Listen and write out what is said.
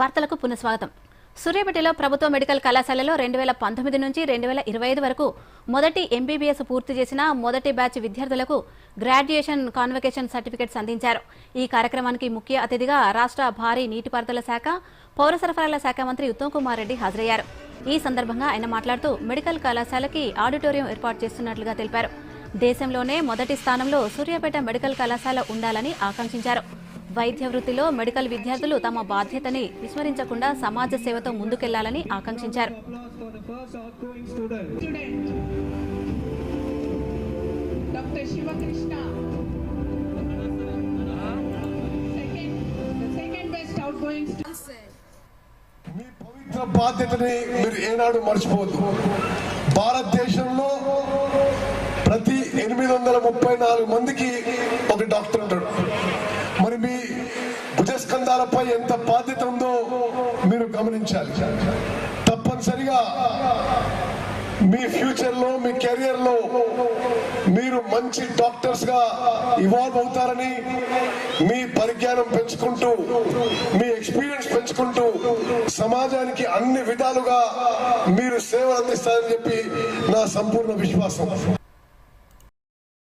వార్తలకు పునఃస్వాగతం. సూర్యాపేటలో ప్రభుత్వ మెడికల్ కళాశాలలో రెండు వేల పంతొమ్మిది నుంచి రెండు వేల ఇరవై ఐదు వరకు మొదటి ఎంబీబీఎస్ పూర్తి చేసిన మొదటి బ్యాచ్ విద్యార్థులకు గ్రాడ్యుయేషన్ కాన్వకేషన్ సర్టిఫికెట్స్ అందించారు. ఈ కార్యక్రమానికి ముఖ్య అతిథిగా రాష్ట్ర భారీ నీటిపారుదల శాఖ పౌర సరఫరాల శాఖ మంత్రి ఉత్తమ్ కుమార్ రెడ్డి హాజరయ్యారు. ఈ సందర్భంగా ఆయన మాట్లాడుతూ మెడికల్ కళాశాలకి ఆడిటోరియం ఏర్పాటు చేస్తున్నట్లుగా తెలిపారు. దేశంలోనే మొదటి స్థానంలో సూర్యాపేట మెడికల్ కళాశాల ఉండాలని ఆకాంక్షించారు. వైద్య వృత్తిలో మెడికల్ విద్యార్థులు తమ బాధ్యతని విస్మరించకుండా సమాజ సేవతో ముందుకెళ్ళాలని ఆకాంక్షించారు. మీ పవిత్ర బాధ్యతని మీరు ఏనాడు మర్చిపోవద్దు. భారతదేశంలో ప్రతి ఎనిమిది వందల ముప్పై నాలుగు మందికి ఒక డాక్టర్ ఉంటాడు. భుజస్కంధాలపై ఎంత బాధ్యత ఉందో మీరు గమనించాలి. తప్పనిసరిగా మీ ఫ్యూచర్లో మీ కెరియర్లో మీరు మంచి డాక్టర్స్గా ఇవాల్వ్ అవుతారని మీ పరిజ్ఞానం పెంచుకుంటూ మీ ఎక్స్పీరియన్స్ పెంచుకుంటూ సమాజానికి అన్ని విధాలుగా మీరు సేవలు అందిస్తారని చెప్పి నా సంపూర్ణ విశ్వాసం.